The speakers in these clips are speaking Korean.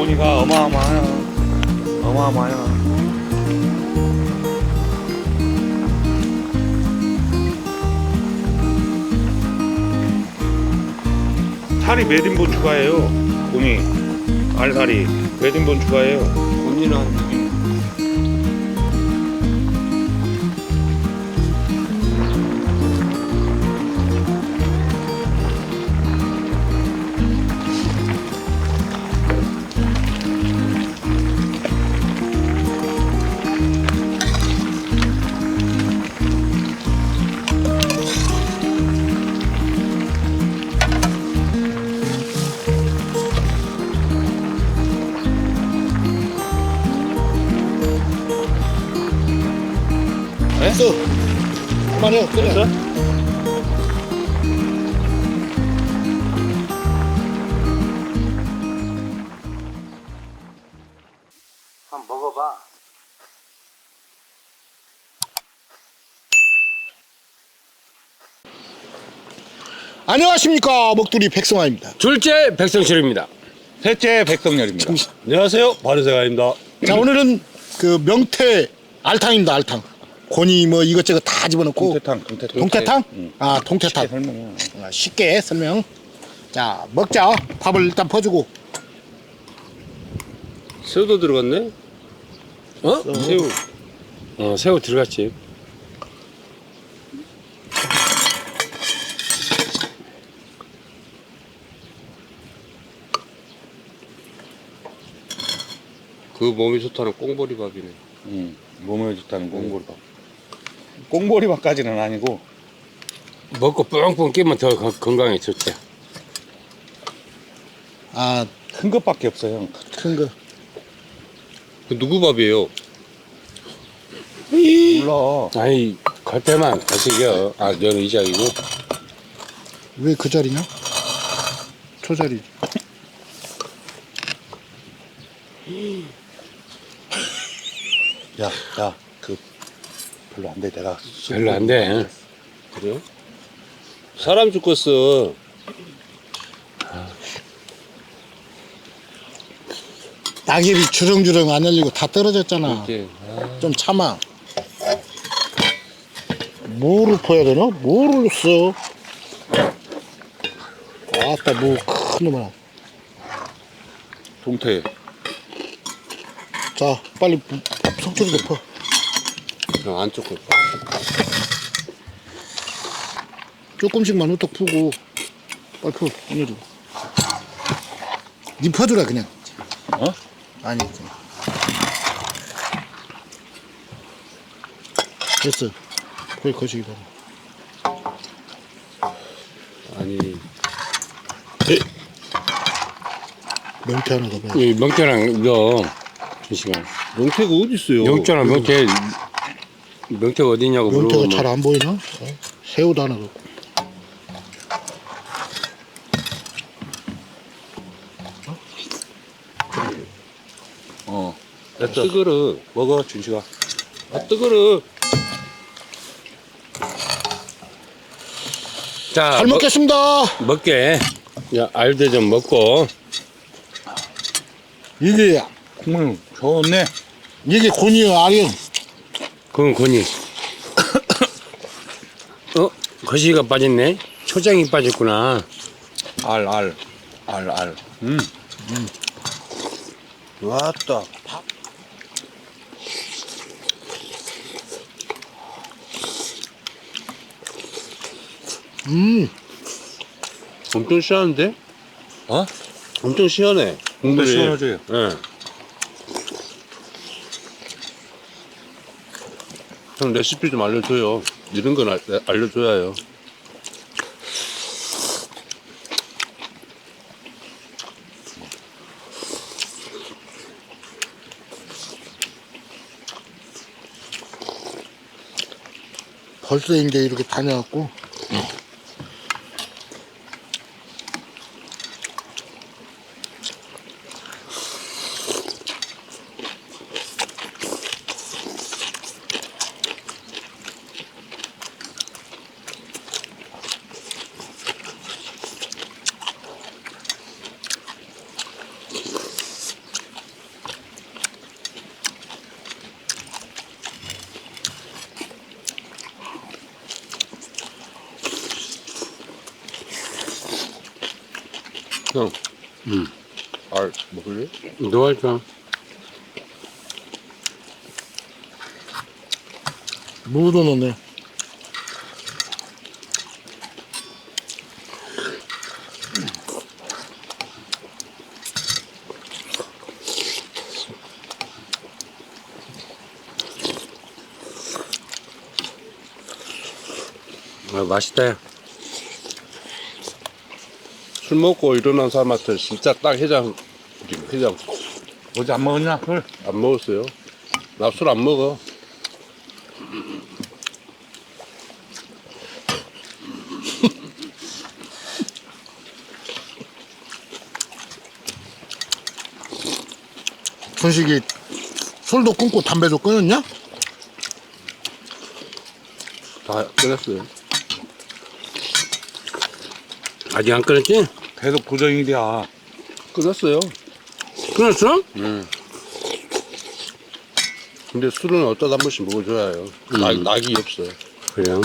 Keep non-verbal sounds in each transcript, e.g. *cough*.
고니가 어마어마해요. 어마어마해요. 살이 몇 인분 추가해요? 고니 알살이 몇 인분 추가해요? 본인은 한 6인. 됐어. 그만해요. 끝내. 한번 먹어봐. 안녕하십니까 먹두리 백성아입니다. 둘째 백성실입니다. 셋째 백성열입니다. 안녕하세요. 바르세가입니다. 자 오늘은 그 명태 알탕입니다. 알탕. 고니 뭐 이것저것 다 집어넣고 동태탕, 동태탕. 동태탕? 응. 아 동태탕. 쉽게 설명해. 아, 쉽게 설명. 자 먹자. 밥을 일단 퍼주고. 새우도 들어갔네? 어? 새우. 어, 새우 들어갔지. 그 몸이 좋다는 꽁보리 밥이네. 응. 몸에 좋다는 꽁보리밥. 꽁보리밥까지는 아니고 먹고 뻥뻥 끼면 더 건- 건강에 좋대. 아큰 것밖에 없어요. 큰 거. 그 누구 밥이에요? 몰라. 아이, 갈 때만 가시겨. 아, 너는 이자이고. 왜 그 자리냐? 저 자리. 야, 야, 그 별로 안 돼. 내가 별로 안 돼. 그래요? 사람 죽겠어. 낙엽이 주렁주렁 안 열리고 다 떨어졌잖아. 이렇게. 좀 참아. 뭐를 퍼야 되나? 뭐를 써? 아따 뭐 큰 놈아. 동태. 자 빨리 속주리게 퍼. 그냥 안쪽 거. 조금씩만 후딱 푸고 빨리 퍼. 오늘도. 니 퍼주라 그냥. 어? 아니 그냥. 됐어. 거기 거시기 바라. 아니. 명태 하나 더 봐. 이 명태랑 이거, 잠시만. 명태가 어디 있어요? 명태랑 명태, 명태가 어디냐고 명태가 물어보면. 잘안 보이나? 어? 새우도 하나 넣고. 어. 아, 뜨거러. 먹어, 준식아. 아, 뜨거러. 자, 잘 먹, 먹겠습니다. 먹 게. 야, 알도 좀 먹고. 이게 국물 좋네. 이게 곤이요 알이요. 그건 권이. 어? 거시기가 빠졌네? 초장이 빠졌구나. 알, 알. 알, 알. 음. 왔다. 음, 엄청 시원한데? 어? 엄청 시원해. 국물 시원하지? 예. 형 레시피 좀 알려줘요. 이런 건 알, 알려줘야 해요. 벌써 이제 이렇게 다녀갖고 형. 음. 알 먹을래? 너 할까? 무도 넣네. 아, 맛있다. 야. 술 먹고 일어난 사람한테 진짜 딱 해장 해장 어제 안 먹었냐? 술? 안 먹었어요. 나 술 안 먹어. *laughs* 손식이 술도 끊고 담배도 끊었냐? 다 끝났어요. 아직 안 끊었지? 계속 고정이 돼야. 끝났어요. 끊었어? 근데 술은 어쩌다 한 번씩 먹어줘야 해요. 낙, 낙이 없어요. 그래요.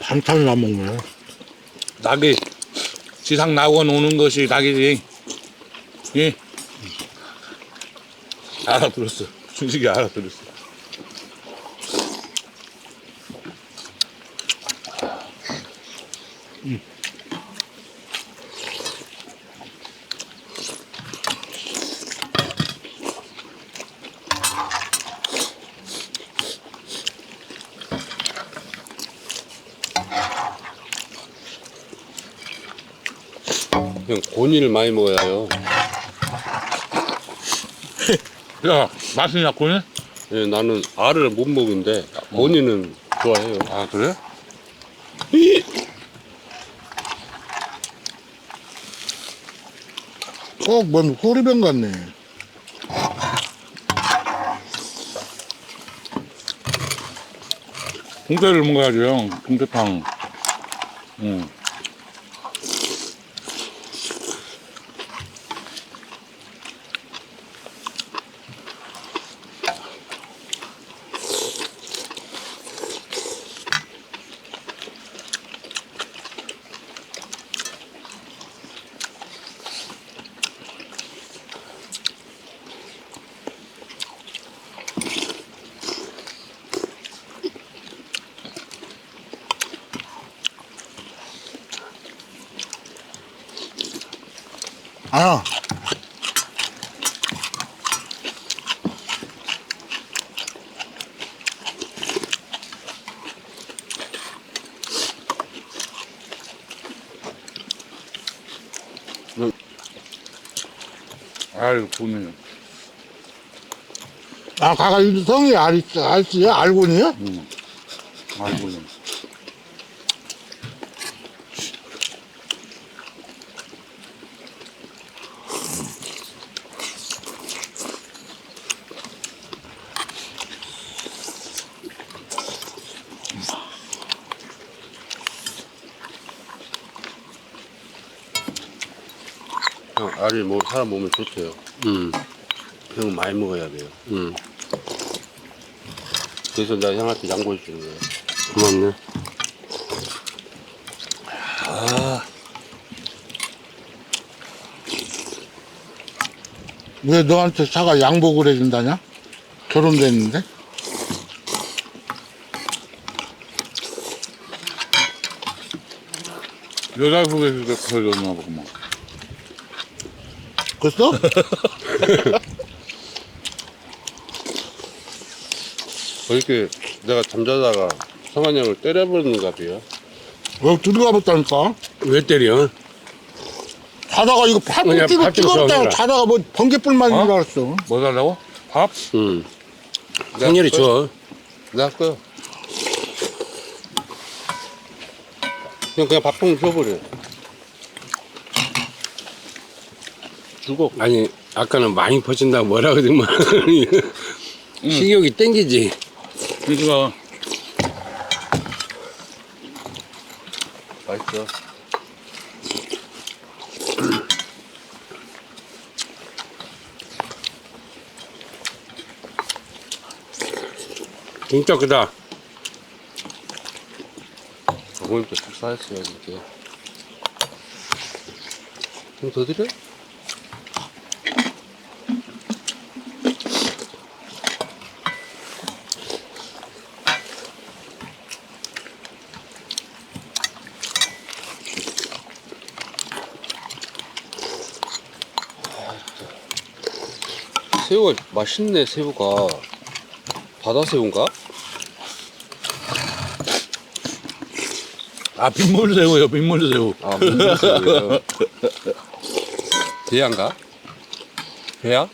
반찬을 안 먹네. 낙이 지상 나고 노는 것이 낙이지. 예. 알아들었어. 순식이 알아들었어. 형 고니를 많이 먹어야요. *laughs* 야, 맛있냐, 고니? 예, 나는 알을 못 먹는데 고니는 좋아해요. 아, 그래? *laughs* 꼭뭔 호리병 같네. 동태를 먹어야지, 형. 동태탕. 응. 아이고, 고니. 아, 가가 성이 알지, 알지, 알고니요? 형 알이 뭐 사람 몸에 좋대요. 음, 형 많이 먹어야 돼요. 음. 그래서 나 형한테 양보해 주는 거예요. 고맙네. 왜 너한테 차가 양복을 해준다냐? 결혼됐는데? 여자 후배에서 걸렸나 보구만. 그랬어? *laughs* 그렇게 내가 잠자다가 성환 형을 때려버리는가 봐요. 왜 들어가 봤다니까? 왜 때려? 자다가 이거 팔 그냥 팔 끼고 찍었다고. 자다가 뭐 번개불만인 어? 줄 알았어. 뭐 달라고? 밥? 음. 성렬이 줘. 내가 그형 그냥 밥통 줘버려. 주고. 아니 아까는 많이 퍼진다 뭐라 그러더만 식욕이 땡기지. 그러니까 맛있어. 진짜 크다. 어머님도 식사했어요 이렇게. 좀 더 드려? 새우가 맛있네 새우가 바다 새우인가? 아 빗물 새우요 빗물 새우. 아 무슨 새우예요? 대야인가? 대야?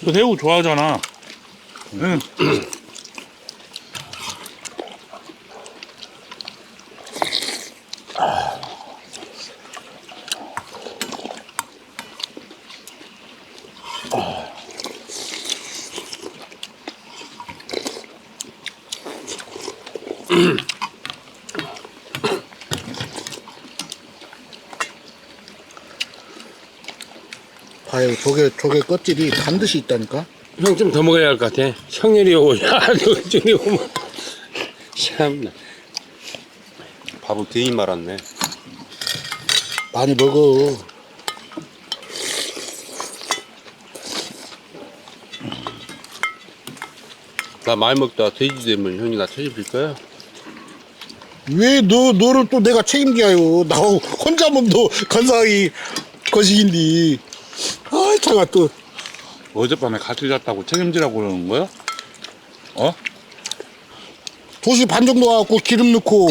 너 새우 좋아하잖아. 응. 봐요 조개 조개 껍질이 반드시 있다니까 형 좀 더 먹어야 할 것 같아. 형렬이 오고, *laughs* 야, 너 저기 오면. 참나. 밥을 괜히 말았네 많이 먹어 나 많이 먹다 돼지 되면 형이 나 책임질 거야? 왜 너 너를 또 내가 책임져요 나 혼자 몸도 건강이 거식인데 아이 차가 또 어젯밤에 같이 잤다고 책임지라고 그러는 거야? 어? 2시 반 정도 와갖고 기름 넣고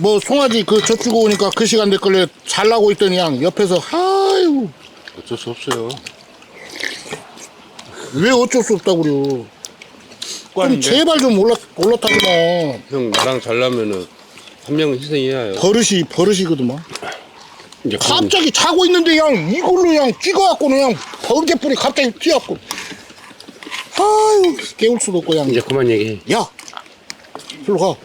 뭐 송아지 그 젖주고 오니까 그 시간 됐길래. 잘라고 있더니 양 옆에서 아유. 어쩔 수 없어요. 왜 어쩔 수 없다고 그래요? 좀 습관인데. 제발 좀 올라 올라타지 마. 형 나랑 잘나면은 한 명은 희생해야 해요. 버릇이 버릇이거든만 이제 그 갑자기 자고 있는데 양 이걸로 그냥 찍어갖고 그냥 번개불이 갑자기 튀어갖고 아유 깨울 수도 없고 양 이제 그만 얘기해. 야, 일로 가.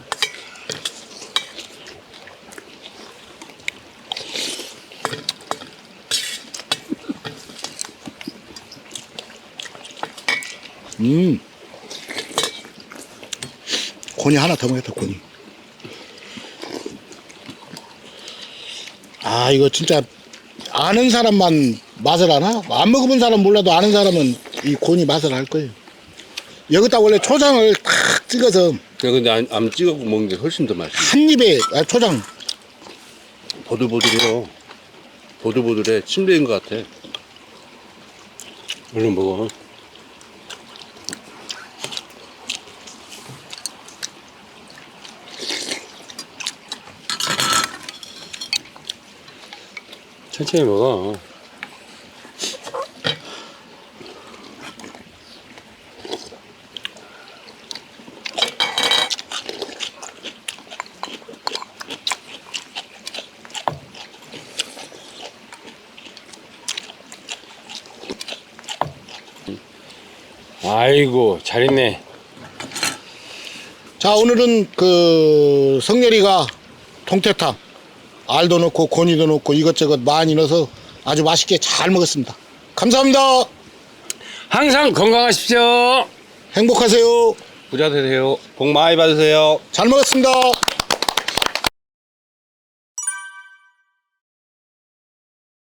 음. 곤이 하나 더 먹었다, 곤이. 아, 이거 진짜 아는 사람만 맛을 아나? 안 먹어본 사람 몰라도 아는 사람은 이 곤이 맛을 알 거예요. 여기다 원래 초장을 탁 찍어서 근데 안, 안 찍어 먹는 게 훨씬 더 맛있어 한 입에 아, 초장 보들보들해요 보들보들해 침대인 것 같아 얼른 먹어. 천천히 먹어. 아이고 잘했네. 자 오늘은 그 성렬이가 통태탕 알도 넣고 고니도 넣고 이것저것 많이 넣어서 아주 맛있게 잘 먹었습니다. 감사합니다. 항상 건강하십시오. 행복하세요. 부자 되세요. 복 많이 받으세요. 잘 먹었습니다